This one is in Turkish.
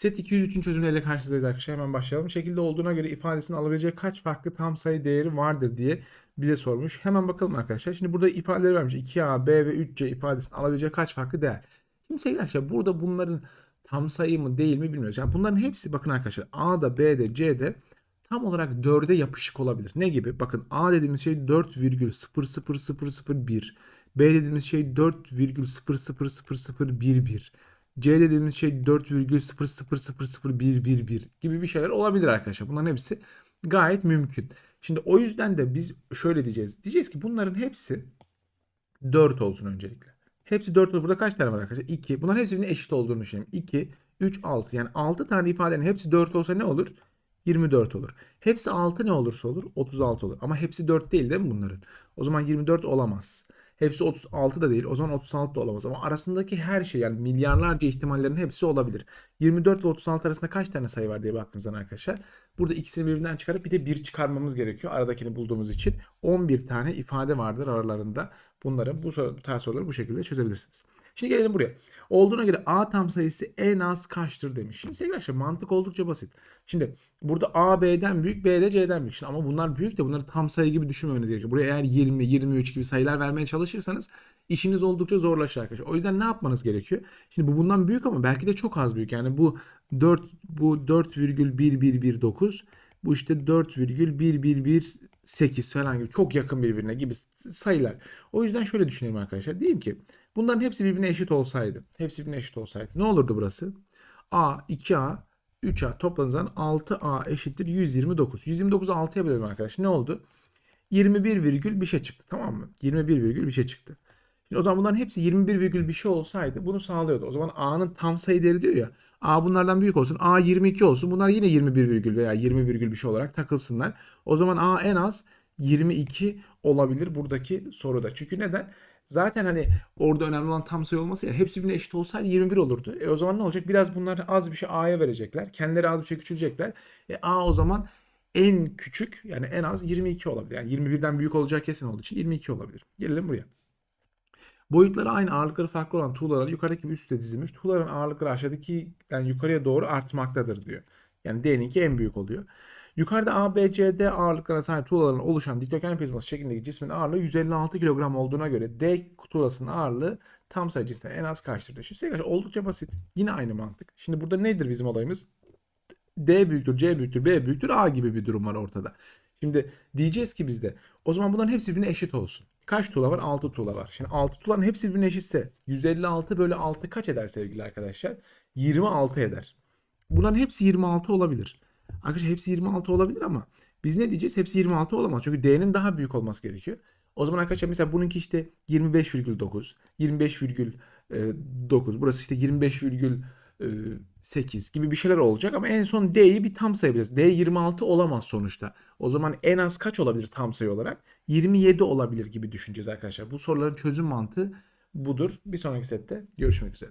Set 203'ün çözümleriyle karşınızdayız arkadaşlar. Hemen başlayalım. Şekilde olduğuna göre ifadesinin alabileceği kaç farklı tam sayı değeri vardır diye bize sormuş. Hemen bakalım arkadaşlar. Şimdi burada ifadeleri vermiş. 2A, B ve 3C ifadesinin alabileceği kaç farklı değer. Şimdi sevgili arkadaşlar burada bunların tam sayı mı değil mi bilmiyoruz. Yani bunların hepsi bakın arkadaşlar A'da, B'de, C'de tam olarak 4'e yapışık olabilir. Ne gibi? Bakın A dediğimiz şey 4,00001. B dediğimiz şey 4,00011. C dediğimiz şey 4,0000111 gibi bir şeyler olabilir arkadaşlar. Bunların hepsi gayet mümkün. Şimdi o yüzden de biz şöyle diyeceğiz. Diyeceğiz ki bunların hepsi 4 olsun öncelikle. Hepsi 4 olur. Burada kaç tane var arkadaşlar? 2. Bunların hepsi birbirine eşit olduğunu düşünelim. 2, 3, 6. Yani 6 tane ifadenin hepsi 4 olsa ne olur? 24 olur. Hepsi 6 ne olursa olur? 36 olur. Ama hepsi 4 değil değil mi bunların? O zaman 24 olamaz. Hepsi 36 da değil. O zaman 36 da olamaz. Ama arasındaki her şey yani milyarlarca ihtimallerin hepsi olabilir. 24 ve 36 arasında kaç tane sayı var diye baktığımız zaman arkadaşlar. Burada ikisini birbirinden çıkarıp bir de 1 çıkarmamız gerekiyor. Aradakini bulduğumuz için 11 tane ifade vardır aralarında. Bunları bu, tarz soruları bu şekilde çözebilirsiniz. Şimdi gelelim buraya. Olduğuna göre A tam sayısı en az kaçtır demiş. Şimdi sevgili arkadaşlar mantık oldukça basit. Şimdi burada A B'den büyük, B de C'den büyük. Şimdi ama bunlar büyük de bunları tam sayı gibi düşünmemeniz gerekiyor. Buraya eğer 20, 23 gibi sayılar vermeye çalışırsanız işiniz oldukça zorlaşır arkadaşlar. O yüzden ne yapmanız gerekiyor? Şimdi bu bundan büyük ama belki de çok az büyük. Yani bu 4 bu 4,1119 bu işte 4,1118 falan gibi çok yakın birbirine gibi sayılar. O yüzden şöyle düşünelim arkadaşlar. Diyelim ki bunların hepsi birbirine eşit olsaydı. Hepsi birbirine eşit olsaydı. Ne olurdu burası? A, 2A, 3A topladığınız zaman 6A eşittir 129. 129'u 6'ya bölelim arkadaşlar. Ne oldu? 21 virgül bir şey çıktı tamam mı? 21 virgül bir şey çıktı. Şimdi o zaman bunların hepsi 21 virgül bir şey olsaydı bunu sağlıyordu. O zaman A'nın tam sayı değeri diyor ya. A bunlardan büyük olsun. A 22 olsun. Bunlar yine 21 virgül veya 20 virgül bir şey olarak takılsınlar. O zaman A en az 22 olabilir buradaki soruda. Çünkü neden? Zaten hani orada önemli olan tam sayı olması ya hepsi birbirine eşit olsaydı 21 olurdu. E o zaman ne olacak? Biraz bunlar az bir şey A'ya verecekler. Kendileri az bir şey küçülecekler. E A o zaman en küçük yani en az 22 olabilir. Yani 21'den büyük olacağı kesin olduğu için 22 olabilir. Gelelim buraya. Boyutları aynı ağırlıkları farklı olan tuğlalar yukarıdaki bir üstte dizilmiş. Tuğlaların ağırlıkları aşağıdakinden yukarıya doğru artmaktadır diyor. Yani D'ninki en büyük oluyor. Yukarıda A, B, C, D ağırlıklarına sahip tuğlaların oluşan dikdörtgen prizması şeklindeki cismin ağırlığı 156 kilogram olduğuna göre D tuğlasının ağırlığı tam sayı cinsinden en az kaçtır diyor. Şimdi sevgili oldukça basit. Yine aynı mantık. Şimdi burada nedir bizim olayımız? D büyüktür, C büyüktür, B büyüktür, A gibi bir durum var ortada. Şimdi diyeceğiz ki bizde o zaman bunların hepsi birbirine eşit olsun. Kaç tuğla var? 6 tuğla var. Şimdi 6 tuğlanın hepsi birbirine eşitse 156 bölü 6 kaç eder sevgili arkadaşlar? 26 eder. Bunların hepsi 26 olabilir. Arkadaşlar hepsi 26 olabilir ama biz ne diyeceğiz? Hepsi 26 olamaz. Çünkü D'nin daha büyük olması gerekiyor. O zaman arkadaşlar mesela bununki işte 25,9, 25,9. Burası işte 25,8 gibi bir şeyler olacak ama en son D'yi bir tam sayabiliriz. D 26 olamaz sonuçta. O zaman en az kaç olabilir tam sayı olarak? 27 olabilir gibi düşüneceğiz arkadaşlar. Bu soruların çözüm mantığı budur. Bir sonraki sette görüşmek üzere.